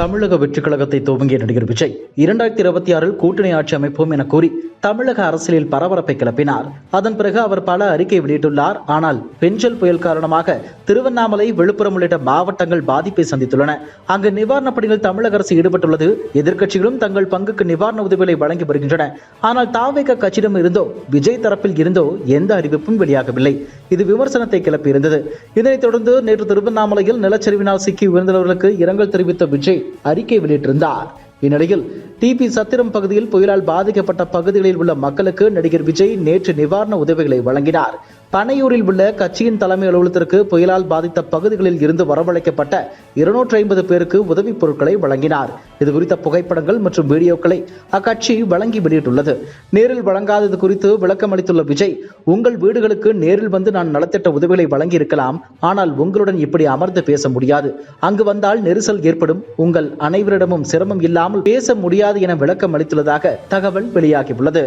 தமிழக வெற்றிக் கழகத்தை துவங்கிய நடிகர் விஜய் இரண்டாயிரத்தி இருபத்தி ஆறில் கூட்டணி ஆட்சி அமைப்போம் என கூறி தமிழக அரசியலில் பரபரப்பை கிளப்பினார். அதன் பிறகு அவர் பல அறிக்கை வெளியிட்டுள்ளார். ஆனால் பெஞ்சல் புயல் காரணமாக திருவண்ணாமலை விழுப்புரம் உள்ளிட்ட மாவட்டங்கள் பாதிப்பை சந்தித்துள்ளன. அங்கு நிவாரணப் பணியில் தமிழக அரசு ஈடுபட்டுள்ளது. எதிர்க்கட்சிகளும் தங்கள் பங்குக்கு நிவாரண உதவிகளை வழங்கி வருகின்றன. ஆனால் தாவேக கட்சியிடம் இருந்தோ விஜய் தரப்பில் இருந்தோ எந்த அறிவிப்பும் வெளியாகவில்லை. இது விமர்சனத்தை கிளப்பியிருந்தது. இதனைத் தொடர்ந்து நேற்று திருவண்ணாமலையில் நிலச்சரிவினால் சிக்கி உயர்ந்தவர்களுக்கு இரங்கல் தெரிவித்த விஜய் அறிக்கை வெளியிட்டிருந்தார். இந்நிலையில் டிபி சத்திரம் பகுதியில் புயலால் பாதிக்கப்பட்ட பகுதிகளில் உள்ள மக்களுக்கு நடிகர் விஜய் நேற்று நிவாரண உதவிகளை வழங்கினார். பனையூரில் உள்ள கட்சியின் தலைமை அலுவலகத்திற்கு புயலால் பாதித்த பகுதிகளில் இருந்து வரவழைக்கப்பட்ட இருநூற்றி ஐம்பது பேருக்கு உதவிப் பொருட்களை வழங்கினார். இது குறித்த புகைப்படங்கள் மற்றும் வீடியோக்களை அக்கட்சி வழங்கி வெளியிட்டுள்ளது. நேரில் வழங்காதது குறித்து விளக்கம் அளித்துள்ள விஜய் உங்கள் வீடுகளுக்கு நேரில் வந்து நான் நலத்திட்ட உதவிகளை வழங்கியிருக்கலாம். ஆனால் உங்களுடன் இப்படி அமர்ந்து பேச முடியாது. அங்கு வந்தால் நெரிசல் ஏற்படும். உங்கள் அனைவரிடமும் சிரமம் இல்லாமல் பேச முடியாது என விளக்கம் அளித்துள்ளதாக தகவல் வெளியாகியுள்ளது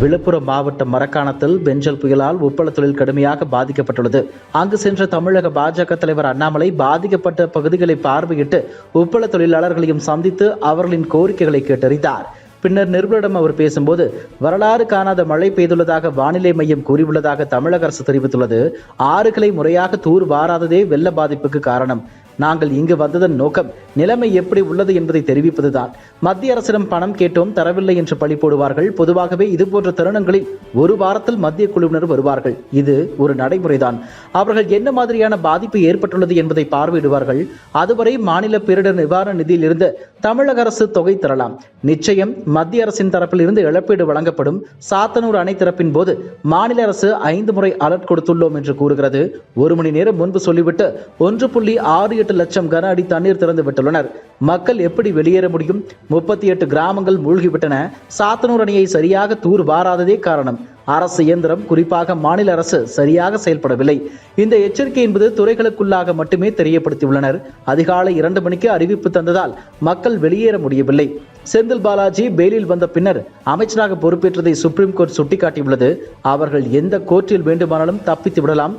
விழுப்புரம் மாவட்டம் மரக்காணத்தில் பெஞ்சல் புயலால் உப்பள தொழில் கடுமையாக பாதிக்கப்பட்டுள்ளது. அங்கு சென்ற தமிழக பாஜக தலைவர் அண்ணாமலை பாதிக்கப்பட்ட பகுதிகளை பார்வையிட்டு உப்பள தொழிலாளர்களையும் சந்தித்து அவர்களின் கோரிக்கைகளை கேட்டறிந்தார். பின்னர் நிருபரிடம் அவர் பேசும்போது வரலாறு காணாத மழை பெய்துள்ளதாக வானிலை மையம் கூறியுள்ளதாக தமிழக அரசு தெரிவித்துள்ளது. ஆறுகளை முறையாக தூர் வாராததே வெள்ள பாதிப்புக்கு காரணம். நாங்கள் இங்கு வந்ததன் நோக்கம் நிலைமை எப்படி உள்ளது என்பதை தெரிவிப்பதுதான். மத்திய அரசிடம் பணம் கேட்டோம் தரவில்லை என்று பழி போடுவார்கள். பொதுவாகவே இதுபோன்ற தருணங்களில் ஒரு வாரத்தில் மத்திய குழுவினர் வருவார்கள். இது ஒரு நடைமுறைதான். அவர்கள் என்ன மாதிரியான பாதிப்பு ஏற்பட்டுள்ளது என்பதை பார்வையிடுவார்கள். அதுவரை மாநில பேரிடர் நிவாரண நிதியிலிருந்து தமிழக அரசு தொகை தரலாம். நிச்சயம் மத்திய அரசின் தரப்பில் இருந்து இழப்பீடு வழங்கப்படும். சாத்தனூர் அணை திறப்பின் போது மாநில அரசு ஐந்து முறை அலர்ட் கொடுத்துள்ளோம் என்று கூறுகிறது. ஒரு மணி நேரம் முன்பு சொல்லிவிட்டு ஒன்று புள்ளி ஆறு எட்டு எட்டு லட்சம் கன அடி தண்ணீர் திறந்து விட்டுள்ளனர். மக்கள் எப்படி வெளியேற முடியும்? முப்பத்தி எட்டு கிராமங்கள் மூழ்கிவிட்டன. சாத்தனூர் அணையை சரியாக தூர் வாராததே காரணம். அரசு இயந்திரம் குறிப்பாக மாநில அரசு சரியாக செயல்படவில்லை. இந்த எச்சரிக்கை என்பது துறைகளுக்குள்ளாக மட்டுமே தெரியப்படுத்தியுள்ளனர். அதிகாலை இரண்டு மணிக்கு அறிவிப்பு தந்ததால் மக்கள் வெளியேற முடியவில்லை. செந்தில் பாலாஜி பெயிலில் வந்த பின்னர் அமைச்சராக பொறுப்பேற்றதை சுப்ரீம் கோர்ட் சுட்டிக்காட்டியுள்ளது. அவர்கள் எந்த கோர்ட்டில் வேண்டுமானாலும் தப்பித்து விடலாம்.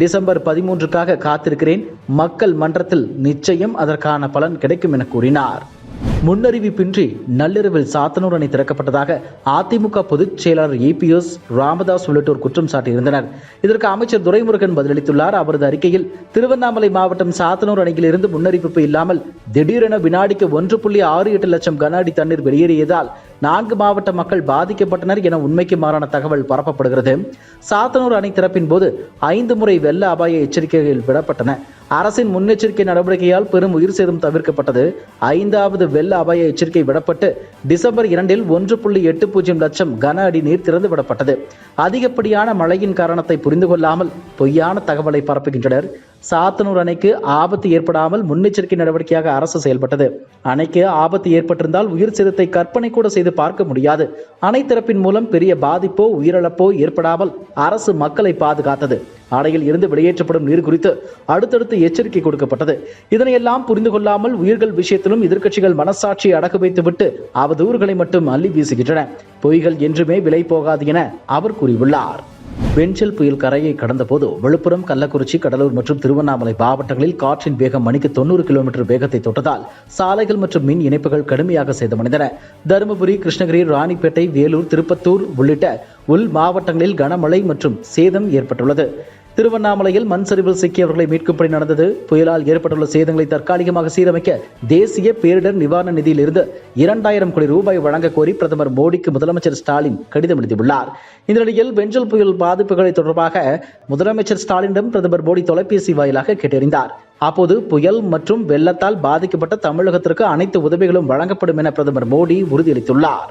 டிசம்பர் பதிமூன்றுக்காக காத்திருக்கிறேன். மக்கள் மன்றத்தில் நிச்சயம் அதற்கான பலன் கிடைக்கும் என கூறினார். முன்னறிவிப்பின்றி நள்ளிரவில் சாத்தனூர் அணை திறக்கப்பட்டதாக அதிமுக பொதுச் செயலாளர் ஏபிஎஸ் ராமதாஸ் உள்ளிட்டோர் குற்றம் சாட்டியிருந்தனர். இதற்கு அமைச்சர் துரைமுருகன் பதிலளித்துள்ளார். அவரது அறிக்கையில் திருவண்ணாமலை மாவட்டம் சாத்தனூர் அணையில் இருந்து முன்னறிவிப்பு இல்லாமல் திடீரென வினாடிக்கு ஒன்று புள்ளி ஆறு எட்டு லட்சம் கன அடி தண்ணீர் வெளியேறியதால் நான்கு மாவட்ட மக்கள் பாதிக்கப்பட்டனர் என உண்மைக்கு மாறான தகவல் பரப்பப்படுகிறது. சாத்தனூர் அணை திறப்பின் போது ஐந்து முறை வெள்ள அபாய எச்சரிக்கைகள் விடப்பட்டன. அரசின் முன்னெச்சரிக்கை நடவடிக்கையால் பெரும் உயிர் சேதம் தவிர்க்கப்பட்டது. ஐந்தாவது வெள்ள அபாய எச்சரிக்கை விடப்பட்டு டிசம்பர் இரண்டில் ஒன்று புள்ளி எட்டு பூஜ்ஜியம் லட்சம் கன அடி நீர் திறந்து விடப்பட்டது. அதிகப்படியான மழையின் காரணத்தை புரிந்து கொள்ளாமல் பொய்யான தகவலை பரப்புகின்றனர். சாத்தனூர் அணைக்கு ஆபத்து ஏற்படாமல் முன்னெச்சரிக்கை நடவடிக்கையாக அரசு செயல்பட்டது. அணைக்கு ஆபத்து ஏற்பட்டிருந்தால் உயிர் சேதத்தை கற்பனை கூட செய்து பார்க்க முடியாது. அணை திறப்பின் மூலம் பெரிய பாதிப்போ உயிரிழப்போ ஏற்படாமல் அரசு மக்களை பாதுகாத்தது. அணையில் இருந்து வெளியேற்றப்படும் நீர் குறித்து அடுத்தடுத்து எச்சரிக்கை கொடுக்கப்பட்டது. இதனையெல்லாம் புரிந்து கொள்ளாமல் உயிர்கள் விஷயத்திலும் எதிர்க்கட்சிகள் மனசாட்சியை அடக்கு வைத்துவிட்டு அவதூறுகளை மட்டும் அள்ளி வீசுகின்றன. பொய்கள் என்றுமே விலை போகாது என அவர் கூறியுள்ளார். வெஞ்சல் புயல் கரையை கடந்தபோது விழுப்புரம் கள்ளக்குறிச்சி கடலூர் மற்றும் திருவண்ணாமலை மாவட்டங்களில் காற்றின் வேகம் மணிக்கு தொண்ணூறு கிலோமீட்டர் வேகத்தை தொட்டதால் சாலைகள் மற்றும் மின் இணைப்புகள் கடுமையாக சேதமடைந்தன. தருமபுரி கிருஷ்ணகிரி ராணிப்பேட்டை வேலூர் திருப்பத்தூர் உள்ளிட்ட உள் மாவட்டங்களில் கனமழை மற்றும் சேதம் ஏற்பட்டுள்ளது. திருவண்ணாமலையில் மண் சரிவில் சிக்கியவர்களை மீட்கும் பணி நடந்தது. புயலால் ஏற்பட்டுள்ள சேதங்களை தற்காலிகமாக சீரமைக்க தேசிய பேரிடர் நிவாரண நிதியிலிருந்து இரண்டாயிரம் கோடி ரூபாய் வழங்க கோரி பிரதமர் மோடிக்கு முதலமைச்சர் ஸ்டாலின் கடிதம் எழுதியுள்ளார். இந்த நிலையில் பெஞ்சல் புயல் பாதிப்புகளை தொடர்பாக முதலமைச்சர் ஸ்டாலினிடம் பிரதமர் மோடி தொலைபேசி வாயிலாக கேட்டறிந்தார். அப்போது புயல் மற்றும் வெள்ளத்தால் பாதிக்கப்பட்ட தமிழகத்திற்கு அனைத்து உதவிகளும் வழங்கப்படும் என பிரதமர் மோடி உறுதியளித்துள்ளார்.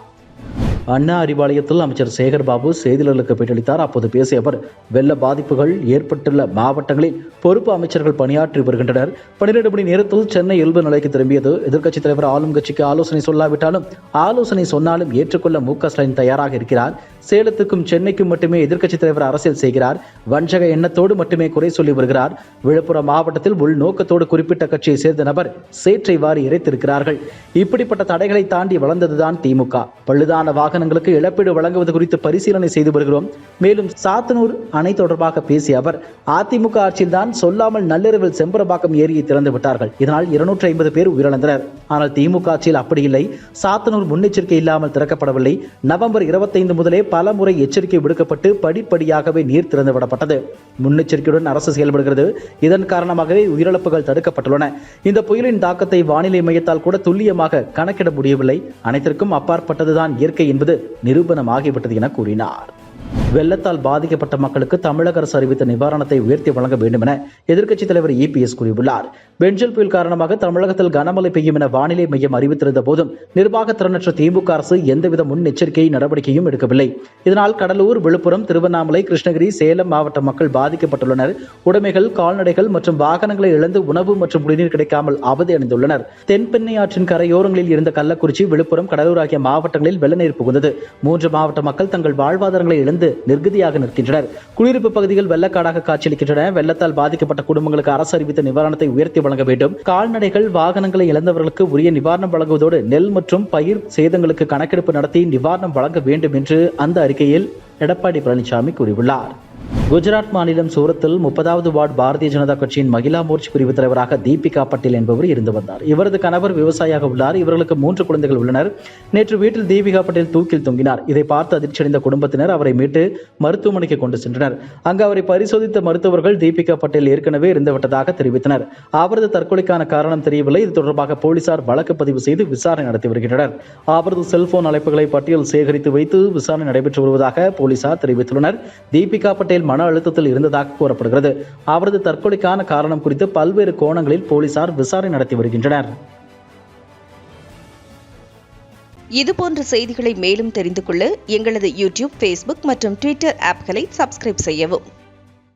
அண்ணா அறிவாலயத்தில் அமைச்சர் சேகர்பாபு செய்தியாளர்களுக்கு பேட்டியளித்தார். அப்போது பேசிய அவர் வெள்ள பாதிப்புகள் ஏற்பட்டுள்ள மாவட்டங்களில் பொறுப்பு அமைச்சர்கள் பணியாற்றி வருகின்றனர். பன்னிரண்டு மணி நேரத்தில் சென்னை இயல்பு நிலைக்கு திரும்பியது. எதிர்க்கட்சித் தலைவர் ஆளும் கட்சிக்கு ஆலோசனை சொல்லாவிட்டாலும் ஆலோசனை சொன்னாலும் ஏற்றுக்கொள்ள மு க ஸ்டாலின் தயாராக இருக்கிறார். சேலத்துக்கும் சென்னைக்கும் மட்டுமே எதிர்க்கட்சித் தலைவர் அரசியல் செய்கிறார். வஞ்சக எண்ணத்தோடு மட்டுமே குறை சொல்லி வருகிறார். விழுப்புரம் மாவட்டத்தில் உள்நோக்கத்தோடு குறிப்பிட்ட கட்சியை சேர்ந்த நபர் சேற்றை வாரி இறைத்திருக்கிறார்கள். இப்படிப்பட்ட தடைகளை தாண்டி வளர்ந்ததுதான் திமுக பழுதான வாக்கு வாகனங்களுக்கு இழப்பீடு வழங்குவது குறித்து பரிசீலனை செய்து வருகிறோம். மேலும் சாத்தனூர் அணை தொடர்பாக பேசிய அவர் அதிமுக ஆட்சியில்தான் சொல்லாமல் நள்ளிரவில் செம்பரம்பாக்கம் ஏரியை திறந்து விட்டார்கள். இதனால் இருநூற்றி ஐம்பது பேர் உயிரிழந்தனர். ஆனால் திமுக ஆட்சியில் அப்படி இல்லை. சாத்தனூர் முன்னெச்சரிக்கை இல்லாமல் திறக்கப்படவில்லை. நவம்பர் இருபத்தைந்து முதலே பல முறை எச்சரிக்கை விடுக்கப்பட்டு படிப்படியாகவே நீர் திறந்து விடப்பட்டது. முன்னெச்சரிக்கையுடன் அரசு செயல்படுகிறது. இதன் காரணமாகவே உயிரிழப்புகள் தடுக்கப்பட்டுள்ளன. இந்த புயலின் தாக்கத்தை வானிலை மையத்தால் கூட துல்லியமாக கணக்கிட முடியவில்லை. அனைத்திற்கும் அப்பாற்பட்டதுதான் இயற்கை என்பது நிரூபணமாகிவிட்டது என கூறினார். வெள்ளத்தால் பாதிக்கப்பட்ட மக்களுக்கு தமிழக அரசு அறிவித்த நிவாரணத்தை உயர்த்தி வழங்க வேண்டும் என எதிர்க்கட்சித் தலைவர் இபிஎஸ் கூறியுள்ளார். பெஞ்சல் புயல் காரணமாக தமிழகத்தில் கனமழை பெய்யும் என வானிலை மையம் அறிவித்திருந்த போதும் நிர்வாக திறனற்ற திமுக அரசு எந்தவித முன்னெச்சரிக்கை நடவடிக்கையும் எடுக்கவில்லை. இதனால் கடலூர் விழுப்புரம் திருவண்ணாமலை கிருஷ்ணகிரி சேலம் மாவட்ட மக்கள் பாதிக்கப்பட்டுள்ளனர். உடைமைகள் கால்நடைகள் மற்றும் வாகனங்களை இழந்து உணவு மற்றும் குடிநீர் கிடைக்காமல் அவதி அடைந்துள்ளனர் தென்பெண்ணை ஆற்றின் கரையோரங்களில் இருந்த கள்ளக்குறிச்சி விழுப்புரம் கடலூர் ஆகிய மாவட்டங்களில் வெள்ளநீர் புகுந்தது. மூன்று மாவட்ட மக்கள் தங்கள் வாழ்வாதாரங்களை இழந்து நிர்கதியாக நிற்கின்றனர். குடியிருப்பு பகுதிகள் வெள்ளக்காடாக காட்சியளிக்கின்றன. வெள்ளத்தால் பாதிக்கப்பட்ட குடும்பங்களுக்கு அரசு அறிவித்த நிவாரணத்தை உயர்த்தி வழங்க வேண்டும். கால்நடைகள் வாகனங்களை இழந்தவர்களுக்கு உரிய நிவாரணம் வழங்குவதோடு நெல் மற்றும் பயிர் சேதங்களுக்கு கணக்கெடுப்பு நடத்தி நிவாரணம் வழங்க வேண்டும் என்று அந்த அறிக்கையில் எடப்பாடி பழனிசாமி கூறியுள்ளார். குஜராத் மாநிலம் சூரத்தில் முப்பதாவது வார்டு பாரதிய ஜனதா கட்சியின் மகிழா மோர்ச்சி பிரிவு தலைவராக தீபிகா பட்டேல் என்பவர் இருந்து வந்தார். இவரது கணவர் விவசாயியாக உள்ளார். இவர்களுக்கு மூன்று குழந்தைகள் உள்ளனர். நேற்று வீட்டில் தீபிகா பட்டேல் தூக்கில் தொங்கினார். இதை பார்த்து அதிர்ச்சியடைந்த குடும்பத்தினர் அவரை மீட்டு மருத்துவமனைக்கு கொண்டு சென்றனர். அங்கு அவரை பரிசோதித்த மருத்துவர்கள் தீபிகா பட்டேல் ஏற்கனவே இருந்துவிட்டதாக தெரிவித்தனர். அவரது தற்கொலைக்கான காரணம் தெரியவில்லை. இது தொடர்பாக போலீசார் வழக்கு பதிவு செய்து விசாரணை நடத்தி வருகின்றனர். அவரது செல்போன் அழைப்புகளை பட்டியல் சேகரித்து வைத்து விசாரணை நடைபெற்று வருவதாக போலீசார் தெரிவித்துள்ளனர். தீபிகா பட்டேல் மன அழுத்தத்தில் இருந்ததாக கூறப்படுகிறது. அவரது தற்கொலைக்கான காரணம் குறித்து பல்வேறு கோணங்களில் போலீசார் விசாரணை நடத்தி வருகின்றனர். இதுபோன்ற செய்திகளை மேலும் தெரிந்து கொள்ள எங்களது யூடியூப் ஃபேஸ்புக் மற்றும் ட்விட்டர் ஆப்களை சப்ஸ்கிரைப் செய்யவும்.